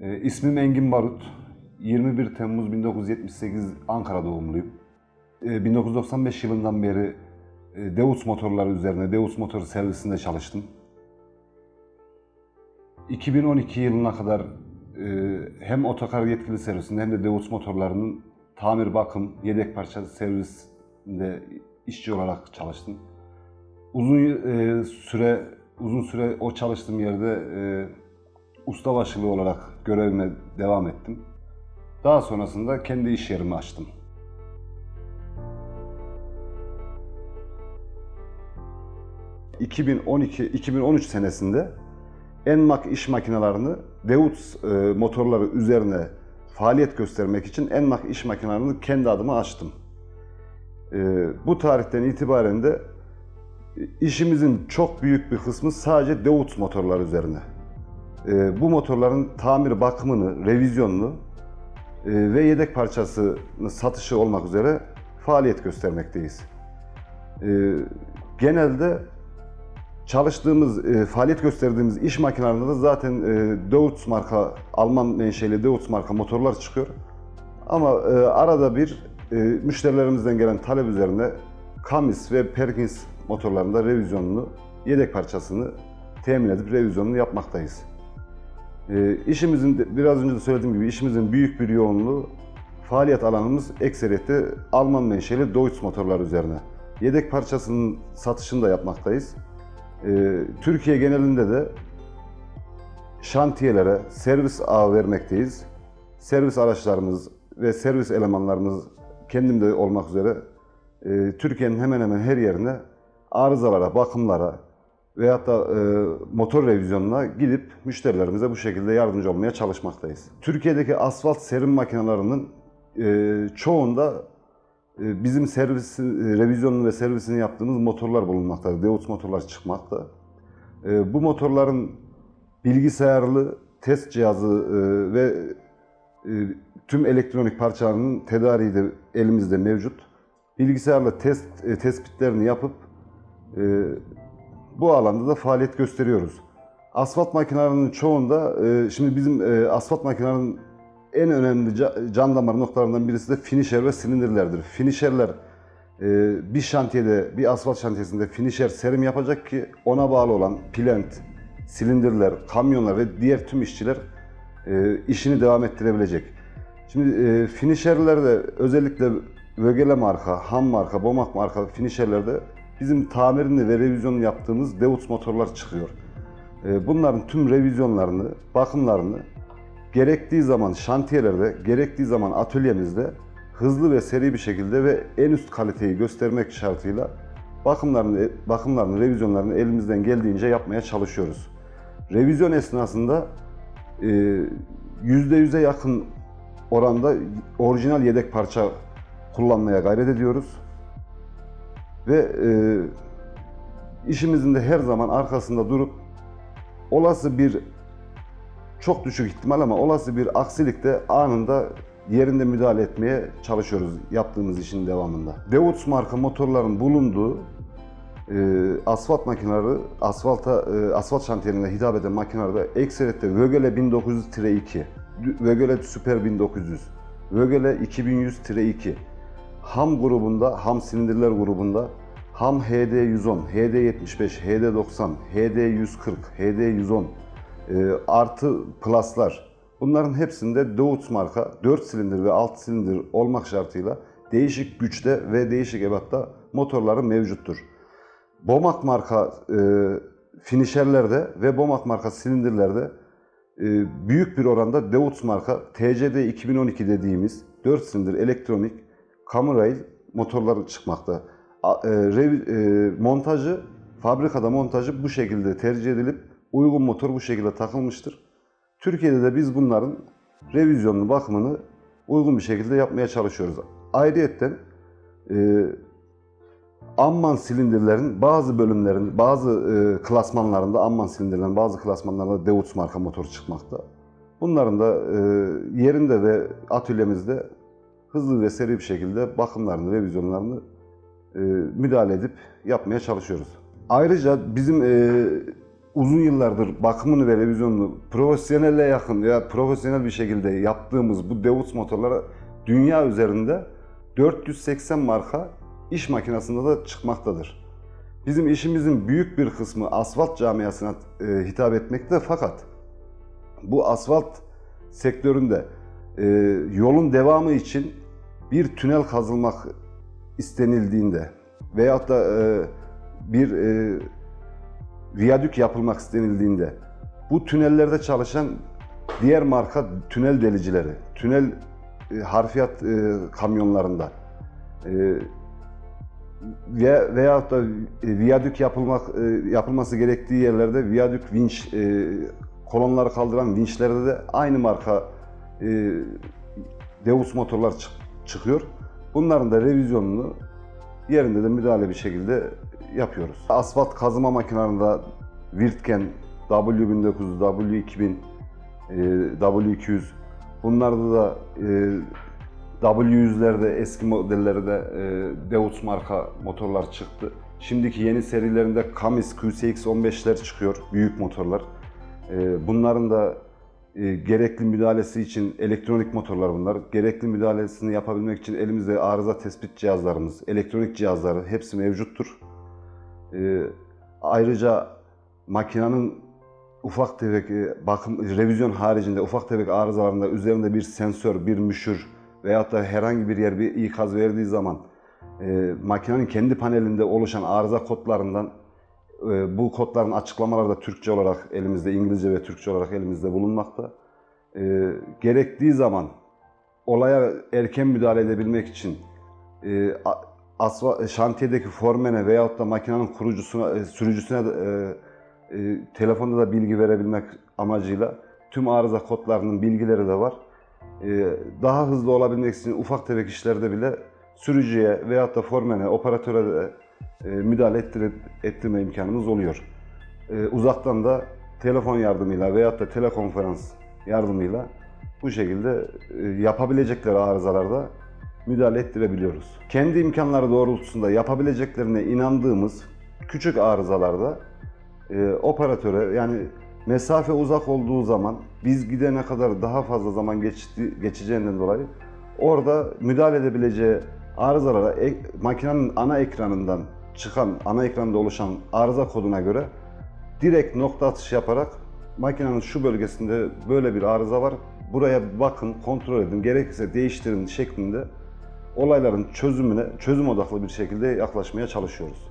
E, ismim Engin Barut. 21 Temmuz 1978 Ankara doğumluyum. E, 1995 yılından beri e, Deus motorları üzerine, Deus motor servisinde çalıştım. 2012 yılına kadar e, hem otokar yetkili servisinde hem de Deus motorlarının tamir, bakım, yedek parça servisinde işçi olarak çalıştım. Uzun e, süre uzun süre o çalıştığım yerde e, ustabaşılığı olarak görevime devam ettim. Daha sonrasında kendi iş yerimi açtım. ...2012-2013 senesinde Enmak iş makinelerini Deutz e, motorları üzerine faaliyet göstermek için Enmak iş makinelerini kendi adıma açtım. E, bu tarihten itibaren de işimizin çok büyük bir kısmı sadece Deutz motorlar üzerine. E, bu motorların tamir bakımını, revizyonunu e, ve yedek parçasını satışı olmak üzere faaliyet göstermekteyiz. E, genelde çalıştığımız, e, faaliyet gösterdiğimiz iş makinelerinde de zaten e, Deutz marka, Alman menşeli Deutz marka motorlar çıkıyor. Ama e, arada bir e, müşterilerimizden gelen talep üzerine Cummins ve Perkins motorlarında revizyonunu, yedek parçasını temin edip revizyonunu yapmaktayız. E, işimizin, biraz önce de söylediğim gibi işimizin büyük bir yoğunluğu faaliyet alanımız ekseriyette Alman menşeli Deutz motorlar üzerine. Yedek parçasının satışını da yapmaktayız. Ee, Türkiye genelinde de şantiyelere servis ağı vermekteyiz. Servis araçlarımız ve servis elemanlarımız kendim de olmak üzere e, Türkiye'nin hemen hemen her yerine arızalara, bakımlara veyahut da e, motor revizyonuna gidip müşterilerimize bu şekilde yardımcı olmaya çalışmaktayız. Türkiye'deki asfalt serim makinelerinin e, çoğunda e, Bizim servis, e, revizyonunu ve servisini yaptığımız motorlar bulunmaktadır. Deutz motorlar çıkmakta. E, Bu motorların bilgisayarlı test cihazı e, ve e, tüm elektronik parçalarının tedariği de elimizde mevcut. Bilgisayarla test e, tespitlerini yapıp e, bu alanda da faaliyet gösteriyoruz. Asfalt makinelerinin çoğunda, e, şimdi bizim e, asfalt makinelerinin en önemli ca- can damar noktalarından birisi de finisher ve silindirlerdir. Finisherler e, bir şantiyede, bir asfalt şantiyesinde finisher serim yapacak ki ona bağlı olan plant, silindirler, kamyonlar ve diğer tüm işçiler işini devam ettirebilecek. Şimdi finisherlerde özellikle Vögele marka, Ham marka, Bomak marka finisherlerde bizim tamirini ve revizyonunu yaptığımız Deutz motorlar çıkıyor. E, bunların tüm revizyonlarını, bakımlarını gerektiği zaman şantiyelerde, gerektiği zaman atölyemizde hızlı ve seri bir şekilde ve en üst kaliteyi göstermek şartıyla bakımlarını, bakımlarını, revizyonlarını elimizden geldiğince yapmaya çalışıyoruz. Revizyon esnasında e, %100'e yakın oranda orijinal yedek parça kullanmaya gayret ediyoruz. Ve e, işimizin de her zaman arkasında durup olası bir çok düşük ihtimal ama olası bir aksilikte anında yerinde müdahale etmeye çalışıyoruz yaptığımız işin devamında. Deutz marka motorların bulunduğu e, asfalt makineleri, asfalta, e, asfalt şantiyelerine hitap eden makinelerde ekseriyette Vögele 1900-2, Vögele Super 1900, Vögele 2100-2, Ham grubunda, Ham silindirler grubunda Ham HD110, HD75, HD90, HD140, HD110, e, artı pluslar. Bunların hepsinde Deutz marka 4 silindir ve 6 silindir olmak şartıyla değişik güçte ve değişik ebatta motorları mevcuttur. Bomak marka e, finisherlerde ve Bomak marka silindirlerde e, büyük bir oranda Deutz marka TCD 2012 dediğimiz 4 silindir elektronik Camurail motorları çıkmakta. E, e, montajı, fabrikada montajı bu şekilde tercih edilip uygun motor bu şekilde takılmıştır. Türkiye'de de biz bunların revizyonunu, bakımını uygun bir şekilde yapmaya çalışıyoruz. Ayrıyetten e, Amman silindirlerin bazı bölümlerinde, bazı e, klasmanlarında, Amman silindirlerin bazı klasmanlarında Deutz marka motor çıkmakta. Bunların da e, yerinde ve atölyemizde hızlı ve seri bir şekilde bakımlarını, revizyonlarını e, müdahale edip yapmaya çalışıyoruz. Ayrıca bizim e, uzun yıllardır bakımını ve revizyonunu profesyonelle yakın ya profesyonel bir şekilde yaptığımız bu Deutz motorlara dünya üzerinde 480 marka iş makinesinde de çıkmaktadır. Bizim işimizin büyük bir kısmı asfalt camiasına e, hitap etmekte fakat bu asfalt sektöründe e, yolun devamı için bir tünel kazılmak istenildiğinde veyahut da e, bir e, viyadük yapılmak istenildiğinde bu tünellerde çalışan diğer marka tünel delicileri, tünel e, harfiyat e, kamyonlarında e, ve veyahut da e, viyadük yapılmak e, yapılması gerektiği yerlerde viyadük vinç e, kolonları kaldıran vinçlerde de aynı marka e, Deus motorlar çık- çıkıyor. Bunların da revizyonunu yerinde de müdahale bir şekilde yapıyoruz. Asfalt kazıma makinelerinde Wirtgen W1900, W2000, e, W200 bunlarda da e, W100'lerde eski modellerde e, Deutz marka motorlar çıktı. Şimdiki yeni serilerinde Camis QCX 15'ler çıkıyor, büyük motorlar. E, bunların da e, gerekli müdahalesi için elektronik motorlar bunlar. Gerekli müdahalesini yapabilmek için elimizde arıza tespit cihazlarımız, elektronik cihazları hepsi mevcuttur. E, ayrıca makinenin ufak tefek e, bakım revizyon haricinde ufak tefek arızalarında üzerinde bir sensör, bir müşür veyahut da herhangi bir yer bir ikaz verdiği zaman e, makinenin kendi panelinde oluşan arıza kodlarından bu kodların açıklamaları da Türkçe olarak elimizde, İngilizce ve Türkçe olarak elimizde bulunmakta. E, gerektiği zaman olaya erken müdahale edebilmek için e, asfa, şantiyedeki formene veyahut da makinenin kurucusuna, e, sürücüsüne de, e, e, telefonda da bilgi verebilmek amacıyla tüm arıza kodlarının bilgileri de var. E, daha hızlı olabilmek için ufak tefek işlerde bile sürücüye veyahut da formene, operatöre de e, müdahale ettirip, ettirme imkanımız oluyor. E, uzaktan da telefon yardımıyla veyahut da telekonferans yardımıyla bu şekilde e, yapabilecekleri arızalarda müdahale ettirebiliyoruz. Kendi imkanları doğrultusunda yapabileceklerine inandığımız küçük arızalarda e, operatöre yani mesafe uzak olduğu zaman biz gidene kadar daha fazla zaman geçti, geçeceğinden dolayı orada müdahale edebileceği arızalara ek- makinenin ana ekranından çıkan, ana ekranda oluşan arıza koduna göre direkt nokta atış yaparak makinenin şu bölgesinde böyle bir arıza var. Buraya bakın, kontrol edin, gerekirse değiştirin şeklinde olayların çözümüne, çözüm odaklı bir şekilde yaklaşmaya çalışıyoruz.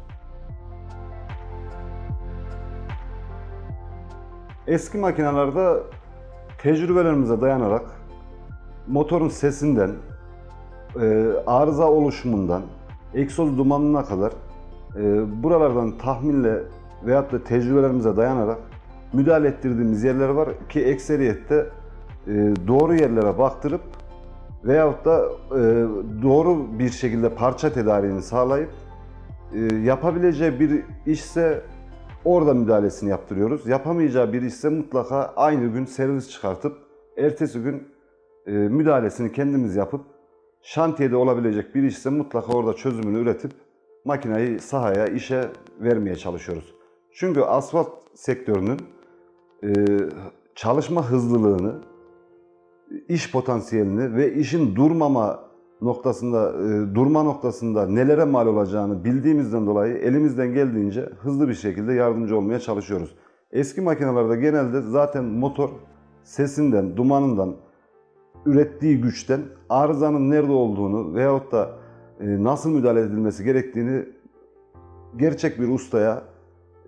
Eski makinelerde tecrübelerimize dayanarak motorun sesinden, e, arıza oluşumundan, egzoz dumanına kadar e, buralardan tahminle veyahut da tecrübelerimize dayanarak müdahale ettirdiğimiz yerler var ki ekseriyette e, doğru yerlere baktırıp veyahut da e, doğru bir şekilde parça tedariğini sağlayıp e, yapabileceği bir işse orada müdahalesini yaptırıyoruz. Yapamayacağı bir işse mutlaka aynı gün servis çıkartıp ertesi gün e, müdahalesini kendimiz yapıp şantiyede olabilecek bir işse mutlaka orada çözümünü üretip makineyi sahaya, işe vermeye çalışıyoruz. Çünkü asfalt sektörünün e, çalışma hızlılığını, iş potansiyelini ve işin durmama noktasında, e, durma noktasında nelere mal olacağını bildiğimizden dolayı elimizden geldiğince hızlı bir şekilde yardımcı olmaya çalışıyoruz. Eski makinelerde genelde zaten motor sesinden, dumanından, ürettiği güçten arızanın nerede olduğunu veyahut da nasıl müdahale edilmesi gerektiğini gerçek bir ustaya,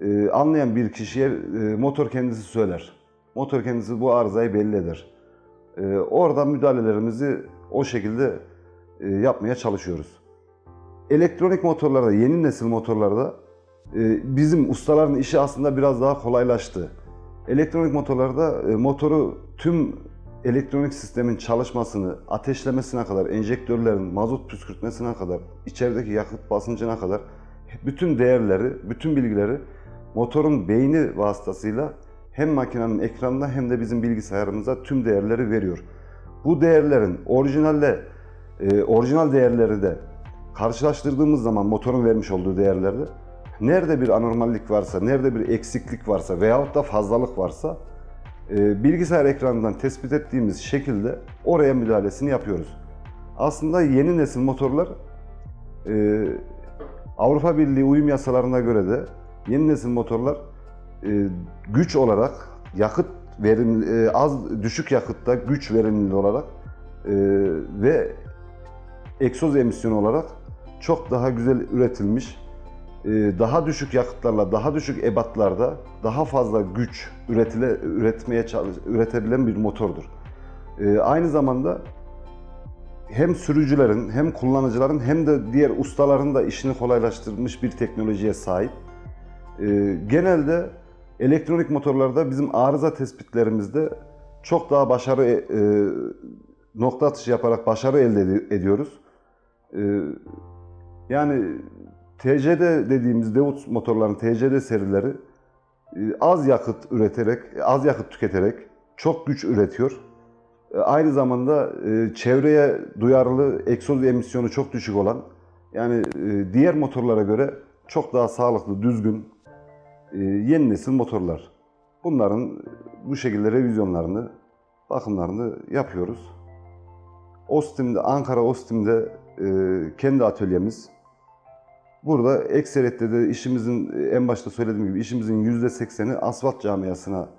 e, anlayan bir kişiye e, motor kendisi söyler. Motor kendisi bu arızayı belli eder. E, Orada müdahalelerimizi o şekilde e, yapmaya çalışıyoruz. Elektronik motorlarda, yeni nesil motorlarda e, bizim ustaların işi aslında biraz daha kolaylaştı. Elektronik motorlarda e, motoru tüm elektronik sistemin çalışmasını, ateşlemesine kadar, enjektörlerin mazot püskürtmesine kadar, içerideki yakıt basıncına kadar bütün değerleri, bütün bilgileri motorun beyni vasıtasıyla hem makinenin ekranına hem de bizim bilgisayarımıza tüm değerleri veriyor. Bu değerlerin orijinalle e, orijinal değerleri de karşılaştırdığımız zaman motorun vermiş olduğu değerlerde nerede bir anormallik varsa, nerede bir eksiklik varsa veyahut da fazlalık varsa bilgisayar ekranından tespit ettiğimiz şekilde oraya müdahalesini yapıyoruz. Aslında yeni nesil motorlar e, Avrupa Birliği uyum yasalarına göre de yeni nesil motorlar e, güç olarak yakıt verim e, az düşük yakıtta güç verimli olarak ve egzoz emisyonu olarak çok daha güzel üretilmiş, daha düşük yakıtlarla, daha düşük ebatlarda daha fazla güç üretile, üretmeye çalış, üretebilen bir motordur. E, aynı zamanda hem sürücülerin, hem kullanıcıların, hem de diğer ustaların da işini kolaylaştırmış bir teknolojiye sahip. E, genelde elektronik motorlarda bizim arıza tespitlerimizde çok daha başarı e, nokta atışı yaparak başarı elde ed- ediyoruz. Yani TCD dediğimiz Deutz motorların TCD serileri e, az yakıt üreterek, az yakıt tüketerek çok güç üretiyor. E, Aynı zamanda e, çevreye duyarlı egzoz emisyonu çok düşük olan yani diğer motorlara göre çok daha sağlıklı, düzgün, yeni nesil motorlar. Bunların bu şekilde revizyonlarını, bakımlarını yapıyoruz. Ostim'de, Ankara Ostim'de kendi atölyemiz. Burada ekseriyette de işimizin e, en başta söylediğim gibi işimizin %80'i asfalt camiasına,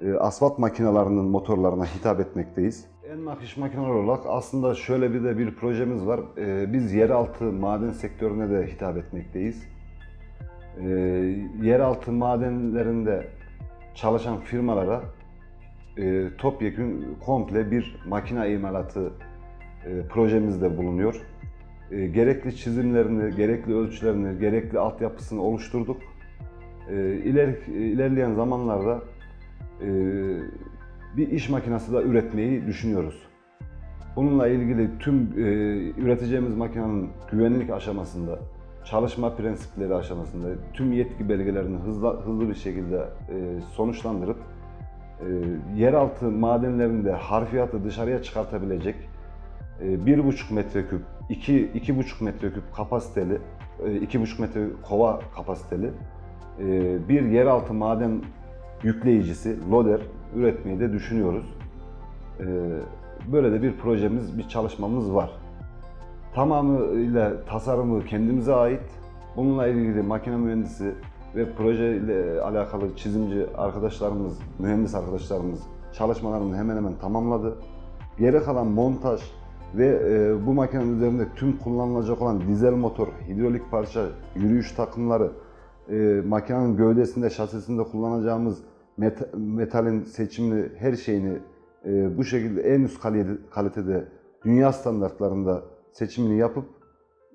e, asfalt makinalarının motorlarına hitap etmekteyiz. En nakış makineler olarak aslında şöyle bir de bir projemiz var. E, Biz yeraltı maden sektörüne de hitap etmekteyiz. Yeraltı madenlerinde çalışan firmalara topyekun komple bir makine imalatı projemizde bulunuyor. E, gerekli çizimlerini, gerekli ölçülerini, gerekli altyapısını oluşturduk. E, iler, ilerleyen zamanlarda e, bir iş makinesi de üretmeyi düşünüyoruz. Bununla ilgili tüm e, üreteceğimiz makinenin güvenlik aşamasında, çalışma prensipleri aşamasında tüm yetki belgelerini hızlı, hızlı bir şekilde e, sonuçlandırıp e, yeraltı madenlerinde harfiyatı dışarıya çıkartabilecek e, bir buçuk metreküp, iki, iki buçuk metreküp kapasiteli, e, iki buçuk metre kova kapasiteli e, bir yeraltı maden yükleyicisi, loader üretmeyi de düşünüyoruz. E, Böyle de bir projemiz, bir çalışmamız var. Tamamıyla tasarımı kendimize ait. Bununla ilgili makine mühendisi ve proje ile alakalı çizimci arkadaşlarımız, mühendis arkadaşlarımız çalışmalarını hemen hemen tamamladı. Geri kalan montaj ve e, bu makinenin üzerinde tüm kullanılacak olan dizel motor, hidrolik parça, yürüyüş takımları, e, makinenin gövdesinde, şasisinde kullanacağımız met- metalin seçimli her şeyini e, bu şekilde en üst kalite- kalitede, dünya standartlarında seçimini yapıp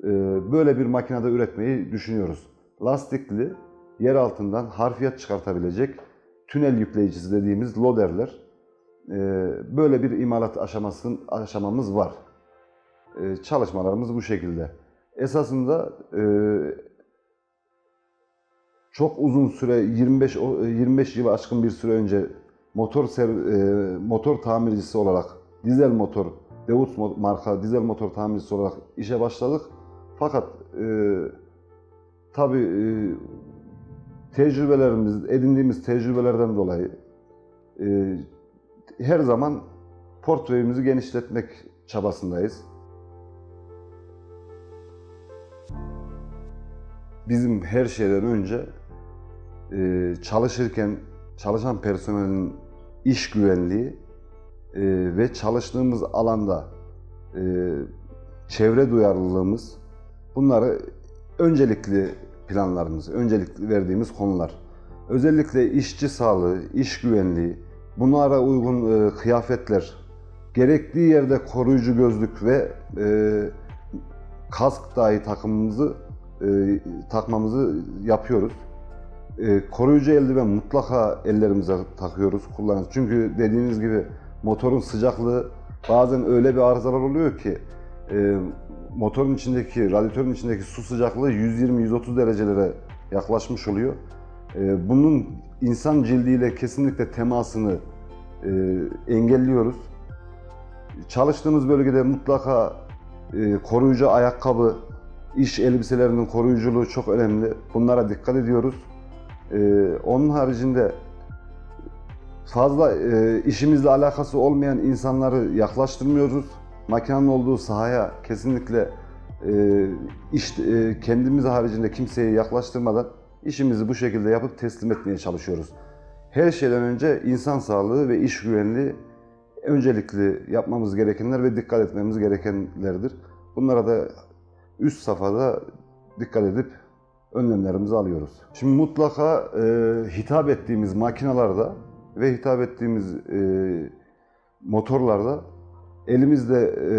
e, böyle bir makinede üretmeyi düşünüyoruz. Lastikli, yer altından harfiyat çıkartabilecek tünel yükleyicisi dediğimiz loaderler. E, böyle bir imalat aşaması, aşamamız var. E, çalışmalarımız bu şekilde. Esasında e, çok uzun süre 25 o- 25 yılı aşkın bir süre önce motor e, motor tamircisi olarak dizel motor mo- marka dizel motor tamircisi olarak işe başladık. Fakat e, tabii e, tecrübelerimiz, edindiğimiz tecrübelerden dolayı e, her zaman portföyümüzü genişletmek çabasındayız. Bizim her şeyden önce e, çalışırken çalışan personelin iş güvenliği e, ve çalıştığımız alanda e, çevre duyarlılığımız bunları öncelikli planlarımız, öncelikli verdiğimiz konular. Özellikle işçi sağlığı, iş güvenliği, bunlara uygun kıyafetler, gerektiği yerde koruyucu gözlük ve kask dahi takımımızı e, takmamızı yapıyoruz. E, koruyucu eldiven mutlaka ellerimize takıyoruz, kullanıyoruz. Çünkü dediğiniz gibi motorun sıcaklığı bazen öyle bir arızalar oluyor ki e, motorun içindeki, radyatörün içindeki su sıcaklığı 120-130 derecelere yaklaşmış oluyor. E, bunun insan cildiyle kesinlikle temasını e, engelliyoruz. Çalıştığımız bölgede mutlaka e, koruyucu ayakkabı, iş elbiselerinin koruyuculuğu çok önemli. Bunlara dikkat ediyoruz. Ee, onun haricinde fazla e, işimizle alakası olmayan insanları yaklaştırmıyoruz. Makinenin olduğu sahaya kesinlikle e, iş, e, kendimiz haricinde kimseyi yaklaştırmadan işimizi bu şekilde yapıp teslim etmeye çalışıyoruz. Her şeyden önce insan sağlığı ve iş güvenliği öncelikli yapmamız gerekenler ve dikkat etmemiz gerekenlerdir. Bunlara da üst safhada dikkat edip önlemlerimizi alıyoruz. Şimdi mutlaka e, hitap ettiğimiz makinalarda ve hitap ettiğimiz e, motorlarda elimizde e,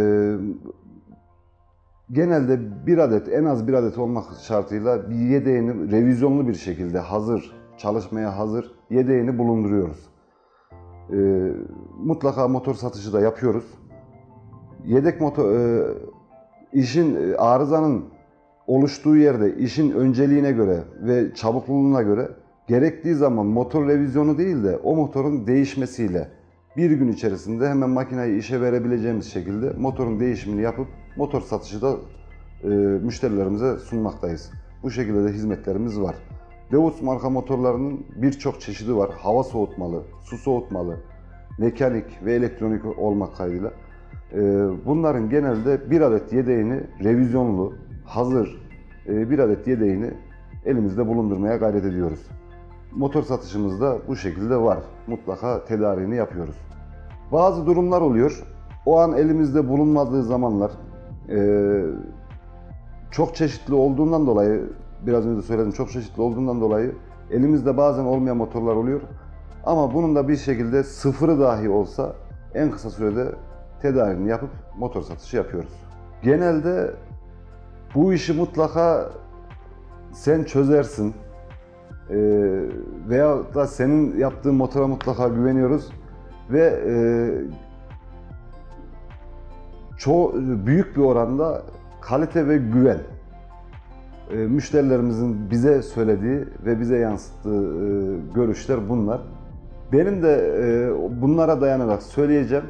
genelde bir adet, en az bir adet olmak şartıyla bir yedeğini revizyonlu bir şekilde hazır, çalışmaya hazır yedeğini bulunduruyoruz. E, mutlaka motor satışı da yapıyoruz. Yedek motor, e, işin e, arızanın oluştuğu yerde işin önceliğine göre ve çabukluğuna göre gerektiği zaman motor revizyonu değil de o motorun değişmesiyle bir gün içerisinde hemen makineyi işe verebileceğimiz şekilde motorun değişimini yapıp motor satışı da e, müşterilerimize sunmaktayız. Bu şekilde de hizmetlerimiz var. Deus marka motorlarının birçok çeşidi var. Hava soğutmalı, su soğutmalı, mekanik ve elektronik olmak kaydıyla. E, bunların genelde bir adet yedeğini revizyonlu, hazır e, bir adet yedeğini elimizde bulundurmaya gayret ediyoruz. Motor satışımızda bu şekilde var. Mutlaka tedariğini yapıyoruz. Bazı durumlar oluyor. O an elimizde bulunmadığı zamanlar e, çok çeşitli olduğundan dolayı biraz önce söyledim çok çeşitli olduğundan dolayı elimizde bazen olmayan motorlar oluyor. Ama bunun da bir şekilde sıfırı dahi olsa en kısa sürede tedariğini yapıp motor satışı yapıyoruz. Genelde bu işi mutlaka sen çözersin ee, veya da senin yaptığın motora mutlaka güveniyoruz ve e, çoğu büyük bir oranda kalite ve güven e, müşterilerimizin bize söylediği ve bize yansıttığı e, görüşler bunlar. Benim de e, bunlara dayanarak söyleyeceğim.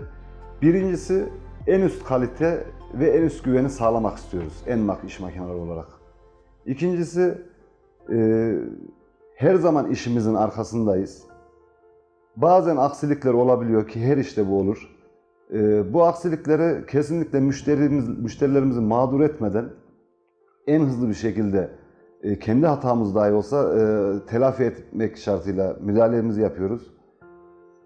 Birincisi en üst kalite ve en üst güveni sağlamak istiyoruz Enmak iş makineleri olarak. İkincisi e, her zaman işimizin arkasındayız. Bazen aksilikler olabiliyor ki her işte bu olur. E, bu aksilikleri kesinlikle müşterimiz, müşterilerimizi mağdur etmeden en hızlı bir şekilde e, kendi hatamız dahi olsa e, telafi etmek şartıyla müdahalemizi yapıyoruz.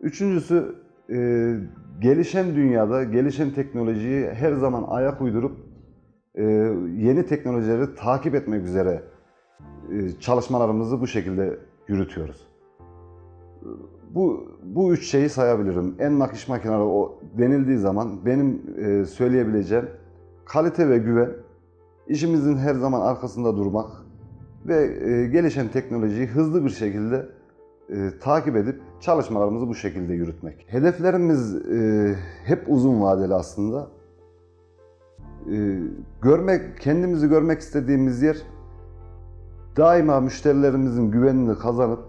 Üçüncüsü e, gelişen dünyada, gelişen teknolojiyi her zaman ayak uydurup e, yeni teknolojileri takip etmek üzere e, çalışmalarımızı bu şekilde yürütüyoruz. Bu, bu üç şeyi sayabilirim. En nakış makineleri o denildiği zaman benim e, söyleyebileceğim kalite ve güven, işimizin her zaman arkasında durmak ve e, gelişen teknolojiyi hızlı bir şekilde e, takip edip çalışmalarımızı bu şekilde yürütmek. Hedeflerimiz e, hep uzun vadeli aslında. E, görmek, kendimizi görmek istediğimiz yer daima müşterilerimizin güvenini kazanıp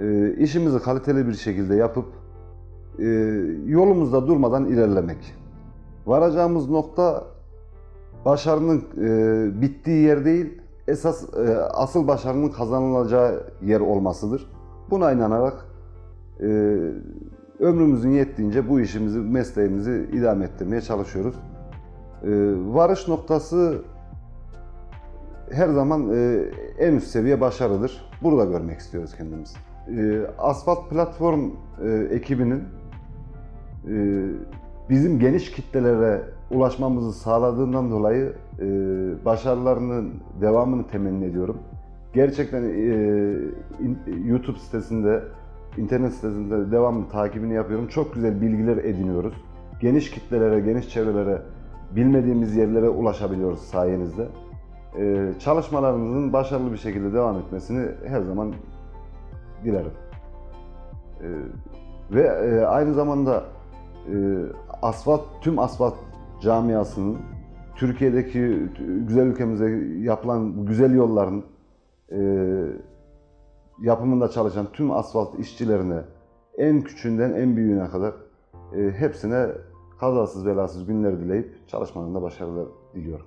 e, işimizi kaliteli bir şekilde yapıp e, yolumuzda durmadan ilerlemek. Varacağımız nokta başarının e, bittiği yer değil, esas e, asıl başarının kazanılacağı yer olmasıdır. Buna inanarak e, ömrümüzün yettiğince bu işimizi, mesleğimizi idame ettirmeye çalışıyoruz. E, varış noktası her zaman e, en üst seviye başarıdır. Burada görmek istiyoruz kendimizi. E, Asfalt Platform e, ekibinin e, bizim geniş kitlelere ulaşmamızı sağladığından dolayı e, başarılarının devamını temenni ediyorum. Gerçekten e, YouTube sitesinde, internet sitesinde devamlı takibini yapıyorum. Çok güzel bilgiler ediniyoruz. Geniş kitlelere, geniş çevrelere, bilmediğimiz yerlere ulaşabiliyoruz sayenizde. E, çalışmalarınızın başarılı bir şekilde devam etmesini her zaman dilerim. E, ve e, aynı zamanda e, asfalt, tüm asfalt camiasının Türkiye'deki güzel ülkemize yapılan güzel yolların e, yapımında çalışan tüm asfalt işçilerine en küçüğünden en büyüğüne kadar e, hepsine kazasız belasız günler dileyip çalışmalarında başarılar diliyorum.